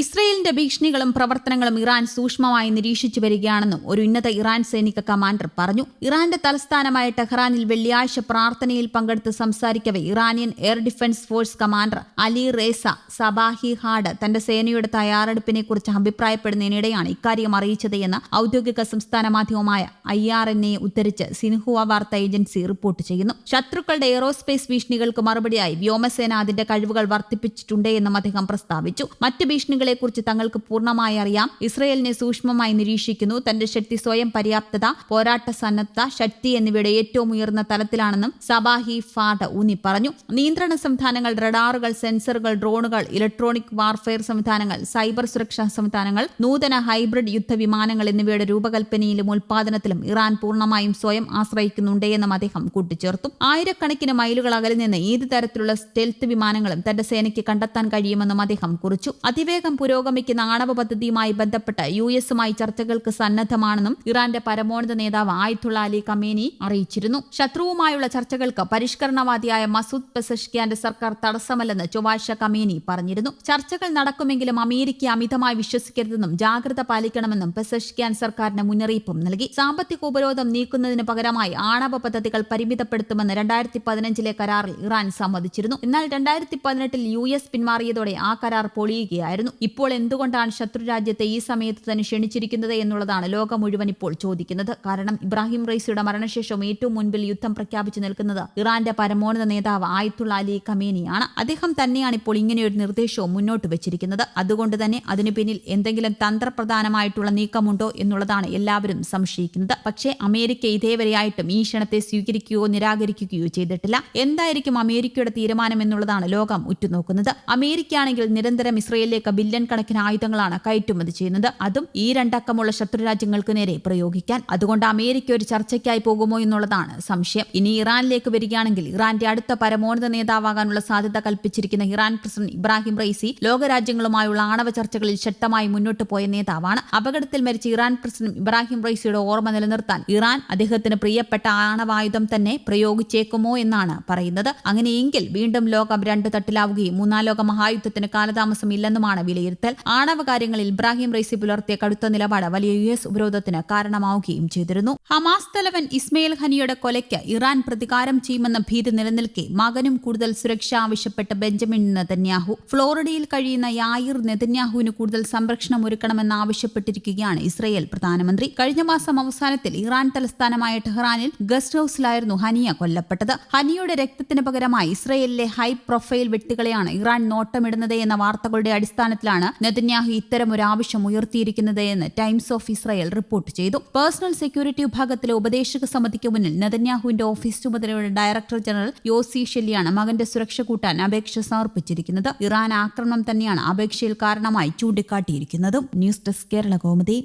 ഇസ്രയേലിന്റെ ഭീഷണികളും പ്രവർത്തനങ്ങളും ഇറാൻ സൂക്ഷ്മമായി നിരീക്ഷിച്ചു വരികയാണെന്നും ഒരു ഉന്നത ഇറാൻ സൈനിക കമാൻഡർ പറഞ്ഞു. ഇറാന്റെ തലസ്ഥാനമായ ടെഹ്റാനിൽ വെള്ളിയാഴ്ച പ്രാർത്ഥനയിൽ പങ്കെടുത്ത് സംസാരിക്കവെ Iranian air defence force commander Ali Reza Sabahi had തന്റെ സേനയുടെ തയ്യാറെടുപ്പിനെക്കുറിച്ച് അഭിപ്രായപ്പെടുന്നതിനിടെയാണ് ഇക്കാര്യം അറിയിച്ചത് എന്ന് ഔദ്യോഗിക സംസ്ഥാന മാധ്യമമായ ഐ ആർ എൻ എ ഉദ്ധരിച്ച് സിൻഹുവ വാർത്താ ഏജൻസി റിപ്പോർട്ട് ചെയ്യുന്നു. ശത്രുക്കളുടെ എയറോസ്പേസ് ഭീഷണികൾക്ക് മറുപടിയായി വ്യോമസേന അതിന്റെ കഴിവുകൾ വർദ്ധിപ്പിച്ചിട്ടുണ്ട് എന്നും അദ്ദേഹം പ്രസ്താവിച്ചു. മറ്റ് ഭീഷണികളെക്കുറിച്ച് തങ്ങൾക്ക് പൂർണമായി അറിയാം. ഇസ്രയേലിനെ സൂക്ഷ്മമായി നിരീക്ഷിക്കുന്നു. തന്റെ ശക്തി സ്വയം പര്യാപ്തത പോരാട്ട സന്നദ്ധ ശക്തി എന്നിവയുടെ ഏറ്റവും ഉയർന്ന തലത്തിലാണെന്നും സബാഹി ഫാഡ ഊന്നി പറഞ്ഞു. നിയന്ത്രണ സംവിധാനങ്ങൾ റഡാറുകൾ സെൻസറുകൾ ഡ്രോണുകൾ ഇലക്ട്രോണിക് വാർഫെയർ സംവിധാനങ്ങൾ സൈബർ സുരക്ഷാ സംവിധാനങ്ങൾ നൂതന ഹൈബ്രിഡ് യുദ്ധവിമാനങ്ങൾ എന്നിവയുടെ രൂപകൽപ്പനയിലും ഉൽപാദനത്തിലും ഇറാൻ പൂർണമായും സ്വയം ആശ്രയിക്കുന്നുണ്ട് എന്നും അദ്ദേഹം കൂട്ടിച്ചേർത്തു. ആയിരക്കണക്കിന് മൈലുകൾ അകലിൽ നിന്ന് ഏത് തരത്തിലുള്ള സ്റ്റെൽത്ത് വിമാനങ്ങളും തന്റെ സേനയ്ക്ക് കണ്ടെത്താൻ കഴിയുമെന്നും അദ്ദേഹം കുറിച്ചു. അതിവേഗം പുരോഗമിക്കുന്ന ആണവ പദ്ധതിയുമായി ബന്ധപ്പെട്ട് യു എസുമായി ചർച്ചകൾക്ക് സന്നദ്ധമാണെന്നും ഇറാന്റെ പരമോന്നത നേതാവ് ആയിത്തുള്ള അലി കമേനി അറിയിച്ചിരുന്നു. ശത്രുവുമായുള്ള ചർച്ചകൾക്ക് പരിഷ്കരണവാദിയായ മസൂദ് പെസഷ്കിയാന്റെ സർക്കാർ തടസ്സമല്ലെന്ന് ചൊവ്വാഴ്ച കമേനി പറഞ്ഞിരുന്നു. ചർച്ചകൾ നടക്കുമെങ്കിലും അമേരിക്ക അമിതമായി വിശ്വസിക്കരുതെന്നും ജാഗ്രത പാലിക്കണമെന്നും പെസഷ്കിയാൻ സർക്കാരിന് മുന്നറിയിപ്പും നൽകി. സാമ്പത്തിക ഉപരോധം നീക്കുന്നതിന് പകരമായി ആണവ പദ്ധതികൾ പരിമിതപ്പെടുത്തുമെന്ന് രണ്ടായിരത്തി പതിനഞ്ചിലെ കരാറിൽ ഇറാൻ സമ്മതിച്ചിരുന്നു. എന്നാൽ രണ്ടായിരത്തി പതിനെട്ടിൽ യു എസ് പിന്മാറിയതോടെ ആ കരാർ പൊളിയുകയായിരുന്നു. ഇപ്പോൾ എന്തുകൊണ്ടാണ് ശത്രുരാജ്യത്തെ ഈ സമയത്ത് തന്നെ ക്ഷണിച്ചിരിക്കുന്നത് എന്നുള്ളതാണ് ലോകം മുഴുവൻ ഇപ്പോൾ ചോദിക്കുന്നത്. കാരണം ഇബ്രാഹിം റൈസിയുടെ മരണശേഷം ഏറ്റവും മുൻപിൽ യുദ്ധം പ്രഖ്യാപിച്ചു നിൽക്കുന്നത് ഇറാന്റെ പരമോന്നത നേതാവ് ആയത്തുള്ള അലി ഖമേനിയാണ് അദ്ദേഹം തന്നെയാണ് ഇപ്പോൾ ഇങ്ങനെയൊരു നിർദ്ദേശവും മുന്നോട്ട് വെച്ചിരിക്കുന്നത്. അതുകൊണ്ട് തന്നെ അതിനു പിന്നിൽ എന്തെങ്കിലും തന്ത്രപ്രധാനമായിട്ടുള്ള നീക്കമുണ്ടോ എന്നുള്ളതാണ് എല്ലാവരും സംശയിക്കുന്നത്. പക്ഷേ അമേരിക്ക ഇതേവരെയായിട്ടും ഈ ക്ഷണത്തെ സ്വീകരിക്കുകയോ നിരാകരിക്കുകയോ ചെയ്തിട്ടില്ല. എന്തായിരിക്കും അമേരിക്കയുടെ തീരുമാനം എന്നുള്ളതാണ് ലോകം ഉറ്റുനോക്കുന്നത്. അമേരിക്കയാണെങ്കിൽ നിരന്തരം ഇസ്രയേലിലേക്ക് ബില്യൺ കണക്കിന് ആയുധങ്ങളാണ് കയറ്റുമതി ചെയ്യുന്നത്. അതും ഈ രണ്ടക്കമുള്ള ശത്രുരാജ്യങ്ങൾക്ക് നേരെ പ്രയോഗിക്കാൻ. അതുകൊണ്ട് അമേരിക്ക ഒരു ചർച്ചയ്ക്കായി പോകുമോ എന്നുള്ളതാണ് സംശയം. ഇനി ഇറാനിലേക്ക് വരികയാണെങ്കിൽ ഇറാന്റെ അടുത്ത പരമോന്നത നേതാവാകാനുള്ള സാധ്യത കൽപ്പിച്ചിരിക്കുന്ന ഇറാൻ പ്രസിഡന്റ് ഇബ്രാഹിം റൈസി ലോകരാജ്യങ്ങളുമായുള്ള ആണവ ചർച്ചകളിൽ ശക്തമായി മുന്നോട്ട് പോയ നേതാവാണ്. അപകടത്തിൽ മരിച്ച ഇറാൻ പ്രസിഡന്റ് ഇബ്രാഹിം റൈസിയുടെ ഓർമ്മ നിലനിർത്താൻ ഇറാൻ അദ്ദേഹത്തിന് പ്രിയപ്പെട്ട ആണവായുധം തന്നെ പ്രയോഗിച്ചേക്കുമോ എന്നാണ് പറയുന്നത്. അങ്ങനെയെങ്കിൽ വീണ്ടും ലോകം രണ്ടു തട്ടിലാവുകയും മൂന്നാം ലോക മഹായുദ്ധത്തിന് കാലതാമസം ഇല്ലെന്നുമാണ് വിലയിരുത്തൽ. ആണവ കാര്യങ്ങളിൽ ഇബ്രാഹിം റൈസി പുലർത്തിയ കടുത്ത നിലപാട് വലിയ യു എസ് ഉപരോധത്തിന് കാരണമാവുകയും ചെയ്തിരുന്നു. ഹമാസ് തലവൻ ഇസ്മയിൽ ഖനിയുടെ കൊലയ്ക്ക് ഇറാൻ പ്രതികാരം ചെയ്യുമെന്ന ഭീതി നിലനിൽക്കെ മകനും കൂടുതൽ സുരക്ഷ ആവശ്യപ്പെട്ട ബെഞ്ചമിൻ നെതന്യാഹു. ഫ്ലോറിഡയിൽ കഴിയുന്ന യായിർ നെതന്യാഹുവിന് കൂടുതൽ സംരക്ഷണം ഒരുക്കണമെന്ന് ആവശ്യപ്പെട്ടിരിക്കുകയാണ് ഇസ്രയേൽ പ്രധാനമന്ത്രി. കഴിഞ്ഞ മാസം അവസാനത്തിൽ ഇറാൻ തലസ്ഥാനമായ ടെഹ്റാനിൽ ഗസ്റ്റ് ഹൌസിലായിരുന്നു ഹനിയ കൊല്ലപ്പെട്ടത്. ഹനിയുടെ രക്തത്തിന് പകരമായി ഇസ്രയേലിലെ ഹൈ പ്രൊഫൈൽ വ്യക്തികളെയാണ് ഇറാൻ നോട്ടമിടുന്നത് എന്ന വാർത്തകളുടെ അടിസ്ഥാനത്തിലാണ് നെതന്യാഹു ഇത്തരം ഒരു ആവശ്യം ഉയർത്തിയിരിക്കുന്നത് എന്ന് ടൈംസ് ഓഫ് ഇസ്രായേൽ റിപ്പോർട്ട് ചെയ്തു. പേഴ്സണൽ സെക്യൂരിറ്റി വിഭാഗത്തിലെ ഉപദേശക സമിതിക്ക് മുന്നിൽ നെതന്യാഹുവിന്റെ ഓഫീസ് ചുമതലയുടെ ഡയറക്ടർ ജനറൽ യോസി ഷെല്ലിയാണ് മകന്റെ സുരക്ഷ കൂട്ടാൻ അപേക്ഷ സമർപ്പിച്ചിരിക്കുന്നത്. ഇറാൻ ആക്രമണം തന്നെയാണ് അപേക്ഷയിൽ കാരണമായി ചൂണ്ടിക്കാട്ടിയിരിക്കുന്നതും. News desk Kerala Komathi